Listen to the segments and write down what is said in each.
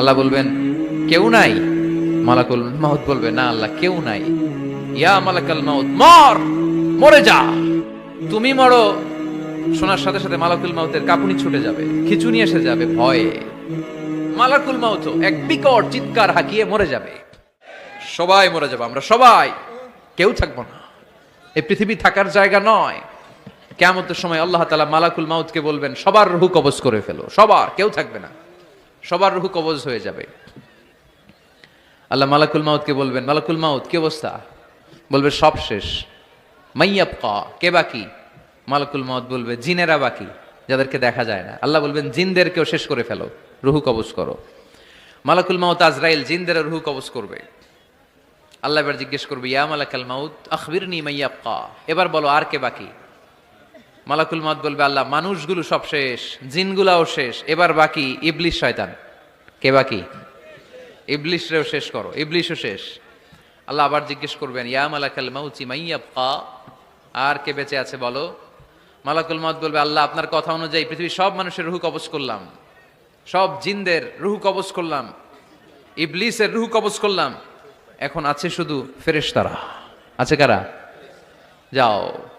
আল্লাহ বলবেন, কেউ নাই? মালাকুল মাউত বলবে, না আল্লাহ, কেউ নাই। ইয়া মালাকাল মাউত, মর, মরে যা। তুমি মরো। শোনার সাথে সাথে মালাকুল মাউতের কাপুনি ছুটে যাবে, খিচুনি এসে যাবে ভয়ে। মালাকুল মাউত এক বিকট চিৎকার হাকিয়ে মরে যাবে। সবাই মরে যাবে, আমরা সবাই। কেউ থাকব না। এই পৃথিবী থাকার জায়গা নয়। কেমতের সময় আল্লাহ তালা মালাকুল মাউতকে বলবেন, সবার রুহু কবজ করে ফেলো, সবার, কেউ থাকবে না। সবার রুহু কবজ হয়ে যাবে। আল্লাহ মালাকুল মাউতকে বলবেন, মালাকুল মাউদ কি অবস্থা? বলবে, সব শেষ। কে বাকি? মালাকুল মাউত বলবে, জিনেরা বাকি, যাদেরকে দেখা যায় না। আল্লাহ বলবেন, জিনদেরকেও শেষ করে ফেলো, রুহু কবজ করো। মালাকুল মাউত আজরাইল, জিনদের রুহু কবজ করবে। আল্লাহ এবার জিজ্ঞেস করবে, ইয়া মালাকাল মাউত, আখবিরনি মাইয়াব কা এবার বলো, আর কে বাকি? মালাকুল মত বলবে, আল্লাহ, মানুষগুলো সব শেষ, জিনগুলাও শেষ, এবার বাকি ইবলিশ শয়তান। কে বাকি? ইবলিশরেও শেষ করো, ইবলিশও শেষ। আল্লাহ আবার জিজ্ঞেস করবেন, ইয়া মালাকাল মাউচি মাইয়াব কা আর কে বেঁচে আছে বলো? মালাকুল মত বলবে, আল্লাহ, আপনার কথা অনুযায়ী পৃথিবীর সব মানুষের রুহু কবজ করলাম। সব জিনদের রুহু কবজ করলাম। ইবলিসের রুহু কবজ করলাম। এখন আছে শুধু ফেরেশতারা। আছে কারা? যাও।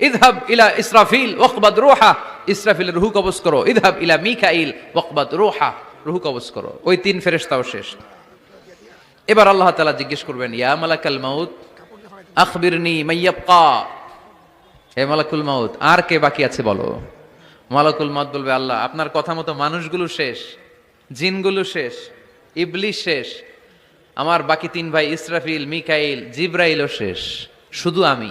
ইদহাব ইলা ইসরাফিল ওয়াকবাদ রোহা। ইসরাফিলের রুহু কবজ করো। ইদহাব ইলা মিকাইল ওয়াকবাদ রোহা। রুহু কবজ করো। ওই তিন ফেরেস্তাও শেষ। এবার আল্লাহ তালা জিজ্ঞেস করবেন, ইয়া মালাকাল মাউত, আখবিরনি মাইয়াবকা হে মালাকুল মাউত, আর কে বাকি আছে বলো? মালাকুল মাউত বলবে, আল্লাহ, আপনার কথা মতো মানুষগুলো শেষ, জিনগুলো শেষ ইবলিশ শেষ, আমার বাকি তিন ভাই ইসরাফিল, মিকাইল, জিব্রাইলও শেষ। শুধু আমি।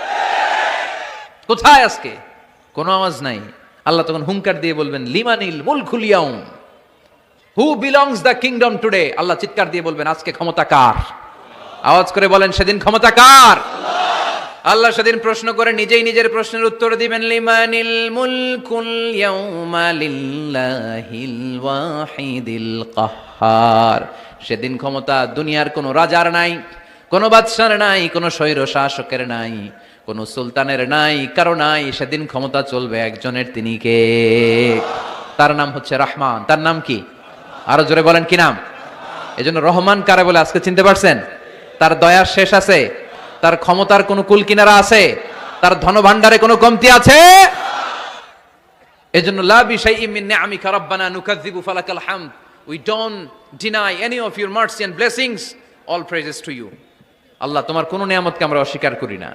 কোথায় আজকে? কোনো আওয়াজ নাই। আল্লাহ তখন হুঙ্কার দিয়ে বলবেন, লিমানিল মুলকুল ইয়াউম। Who belongs the kingdom today Allah চিৎকার দিয়ে বলবেন, আজকে ক্ষমতা কার? আওয়াজ করে বলেন, সেদিন ক্ষমতা কার? আল্লাহ সেদিন প্রশ্ন করে নিজেই নিজের প্রশ্নের উত্তর দিবেন, লিমানিল মুলকুল ইয়াউমা লিল্লাহিল ওয়াহিদিল কাহ্হার সেদিন ক্ষমতা দুনিয়ার কোনো রাজার নাই, কোনো বাদশার নাই, কোনো স্বৈর শাসকের নাই। কোনো সুলতানের নাই, কারও নাই, সেদিন ক্ষমতা চলবে একজনের তিনি কে? তার নাম হচ্ছে রহমান। তার নাম কি? আরও জোরে বলেন কি নাম? এজন্য রহমান কারে বলে আজকে চিনতে পারছেন? তার দয়ার শেষ আছে। তার ক্ষমতার কোনো কুল কিনারা আছে। তার ধন ধনভাণ্ডারে কোনো কমতি আছে? এজন্য লা বিশাইইম মিন নিআমিকা রাব্বানা নুকাযযিবু ফালাকাল হামদ। We don't deny any of your mercy and blessings all praises to you Allah, তোমার কোনো নিয়ামতকে আমরা অস্বীকার করি না।